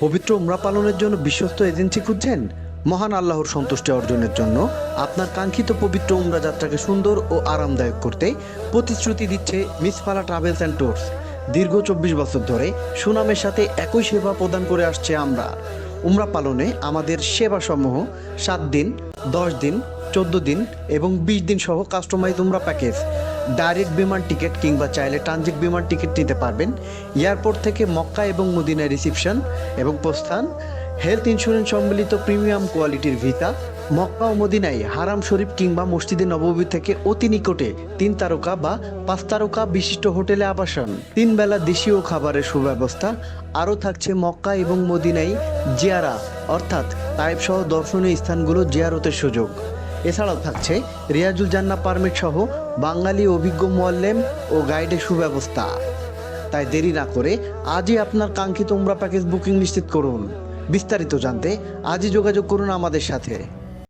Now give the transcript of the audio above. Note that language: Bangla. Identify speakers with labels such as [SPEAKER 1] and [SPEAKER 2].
[SPEAKER 1] পবিত্র উমরা পালনের জন্য বিশ্বস্ত এজেন্সি খুঁজছেন? মহান আল্লাহর সন্তুষ্টি অর্জনের জন্য আপনার কাঙ্ক্ষিত পবিত্র উমরা যাত্রাকে সুন্দর ও আরামদায়ক করতে প্রতিশ্রুতি দিচ্ছে মিসফালা ট্রাভেলস অ্যান্ড ট্যুরস। দীর্ঘ চব্বিশ বছর ধরে সুনামের সাথে একই সেবা প্রদান করে আসছে আমরা। উমরা পালনে আমাদের সেবাসমূহ সাত দিন দশ দিন, চোদ্দ দিন এবং বিশ দিন সহ কাস্টমাইজ উমরা প্যাকেজ ডাইরেক্ট বিমান টিকিট কিংবা চাইলে ট্রানজিট বিমান টিকিট নিতে পারবেন। এয়ারপোর্ট থেকে মক্কা এবং মদিনায় রিসিপশন এবং প্রস্থান। হেলথ ইন্স্যুরেন্স সম্মিলিত প্রিমিয়াম কোয়ালিটির ভিসা মক্কা ও মদিনায় হারাম শরীফ কিংবা মসজিদে নববী থেকে অতি নিকটে তিন তারকা বা পাঁচ তারকা বিশিষ্ট হোটেলে আবাসন। তিন বেলা দেশীয় খাবারের সুব্যবস্থা। আরও থাকছে মক্কা এবং মদিনায় জিয়ারা, অর্থাৎ তাইব সহ দর্শনীয় স্থানগুলো জিয়ারতের সুযোগ। এছাড়াও থাকছে রিয়াজুল জান্না পারমিট সহ বাঙালি অভিজ্ঞ মোয়াল্লেম ও গাইডের সুব্যবস্থা। তাই দেরি না করে আজই আপনার কাঙ্ক্ষিত উমরা প্যাকেজ বুকিং নিশ্চিত করুন। বিস্তারিত জানতে আজই যোগাযোগ করুন আমাদের সাথে।